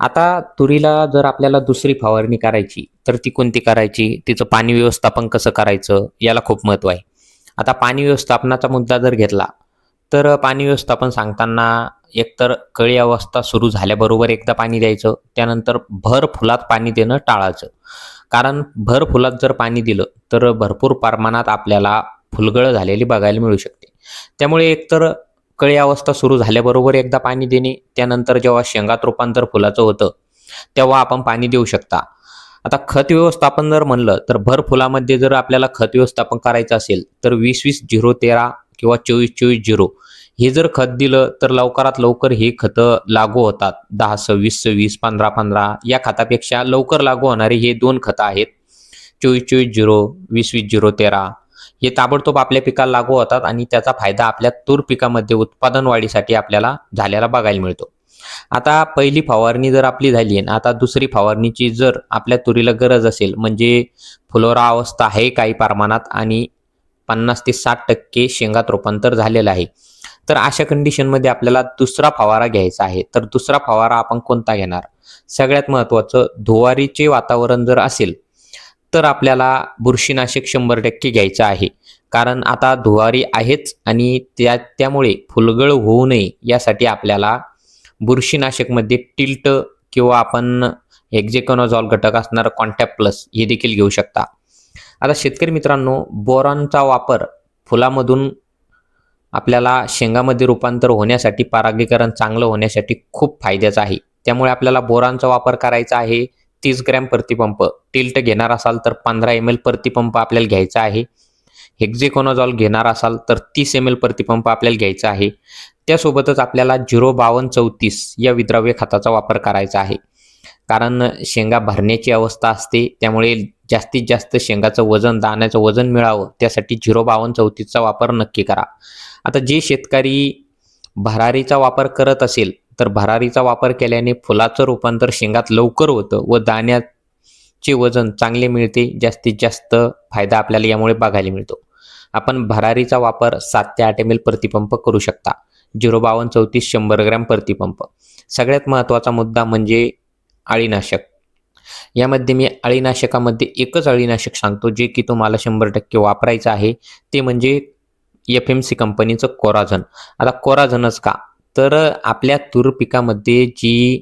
आता तुरीला जर आपल्याला दुसरी फवारणी करायची तर ती कोणती करायची? तिचं पाणी व्यवस्थापन कसं करायचं? याला खूप महत्त्व आहे. आता पाणी व्यवस्थापनाचा मुद्दा जर घेतला तर पाणी व्यवस्थापन सांगताना एकतर कळी अवस्था सुरू झाल्याबरोबर एकदा पाणी द्यायचं त्यानंतर भर फुलात पाणी देणं टाळायचं. कारण भर फुलात जर पाणी दिलं तर भरपूर प्रमाणात आपल्याला फुलगळ झालेली बघायला मिळू शकते. त्यामुळे एकतर कळी अवस्था सुरू झाल्याबरोबर एकदा पाणी देणे त्यानंतर जेव्हा शेंगात रूपांतर फुलाचं होतं तेव्हा आपण पाणी देऊ शकता. आता खत व्यवस्थापन जर म्हणलं तर भर फुलामध्ये जर आपल्याला खत व्यवस्थापन करायचं असेल तर वीस वीस झिरो तेरा किंवा चोवीस चोवीस झिरो हे जर खत दिलं तर लवकरात लवकर हे खतं लागू होतात. दहा सव्वीस सव्वीस पंधरा पंधरा या खतापेक्षा लवकर लागू होणारे हे दोन खतं आहेत. चोवीस चोवीस झिरो वीस वीस झिरो तेरा हे ताबडतोब आपल्या पिकाला लागू होतात आणि त्याचा फायदा आपल्या तूर पिकामध्ये उत्पादन वाढीसाठी आपल्याला झालेला बघायला मिळतो. आता पहिली फवारणी जर आपली झाली आहे आता दुसरी फवारणीची जर आपल्या तुरीला गरज असेल म्हणजे फुलोरा अवस्था आहे काही प्रमाणात आणि पन्नास ते साठ टक्के शेंगात रूपांतर झालेलं आहे तर अशा कंडिशनमध्ये आपल्याला दुसरा फवारा घ्यायचा आहे. तर दुसरा फवारा आपण कोणता घेणार? सगळ्यात महत्त्वाचं धुवारीचे वातावरण जर असेल तर आपल्याला बुरशीनाशक शंभर टक्के घ्यायचं आहे. कारण आता धुवारी आहेच आणि त्या त्यामुळे फुलगळ होऊ नये यासाठी आपल्याला बुरशीनाशकमध्ये टिल्ट किंवा आपण एक्झेकॉनॉझॉल घटक असणारं कॉन्टॅक्ट प्लस हे देखील घेऊ शकता. आता शेतकरी मित्रांनो बोरॉनचा वापर फुलामधून आपल्याला शेंगामध्ये रूपांतर होण्यासाठी परागीकरण चांगलं होण्यासाठी खूप फायद्याचं आहे. त्यामुळे आपल्याला बोरांचा वापर करायचा आहे. तीस ग्रॅम प्रतिपंप. टिल्ट घेणार असाल तर पंधरा एम एल प्रतिपंप आपल्याला घ्यायचा आहे. हेक्झिकोनॉझॉल घेणार असाल तर तीस एम एल प्रतिपंप आपल्याला घ्यायचा आहे. त्यासोबतच आपल्याला झिरो बावन्न चौतीस या विद्राव्य खताचा वापर करायचा आहे. कारण शेंगा भरण्याची अवस्था असते त्यामुळे जास्तीत जास्त शेंगाचं वजन दाण्याचं वजन मिळावं त्यासाठी झिरो बावन्न चौतीसचा वापर नक्की करा. आता जे शेतकरी भरारीचा वापर करत असेल तर भरारीचा वापर केल्याने फुलाचं रूपांतर शेंगात लवकर होतं व दाण्याचे वजन चांगले मिळते जास्तीत जास्त फायदा आपल्याला यामुळे बघायला मिळतो. आपण भरारीचा वापर सात ते आठ एम एल प्रतिपंप करू शकता. झिरो बावन्न चौतीस शंभर ग्रॅम प्रतिपंप. सगळ्यात महत्त्वाचा मुद्दा म्हणजे अळीनाशक. यामध्ये मी अळीनाशकामध्ये एकच अळीनाशक सांगतो जे की तुम्हाला शंभर टक्के वापरायचं आहे. ते म्हणजे एफ एम सी कंपनीचं कोराझन. आता कोराझनच का? तर आपल्या तूर पिकामध्ये जी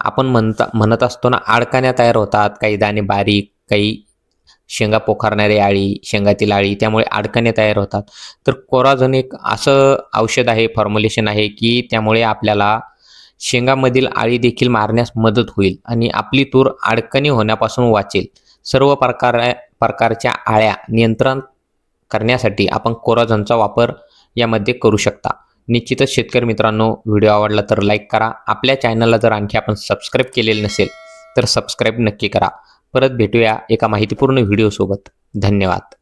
आपण म्हणता म्हणत असतो ना आडकाण्या तयार होतात. काही दाणे बारीक काही शेंगा पोखारणारी आळी शेंगातील आळी त्यामुळे अडकणे तयार होतात. तर कोराझन एक असं औषध आहे फॉर्म्युलेशन आहे की त्यामुळे आपल्याला शेंगामधील आळी देखील मारण्यास मदत होईल आणि आपली तूर अडकणी होण्यापासून वाचेल. सर्व प्रकार प्रकारच्या आळ्या नियंत्रण करण्यासाठी आपण कोराझनचा वापर यामध्ये करू शकता. निश्चितच शेतकरी मित्रांनो व्हिडिओ आवडला तर लाईक करा. आपल्या चॅनलला जर आणखी आपण सबस्क्राईब केलेलं नसेल तर सबस्क्राईब नक्की करा. परत भेटूया एका माहितीपूर्ण व्हिडिओसोबत धन्यवाद.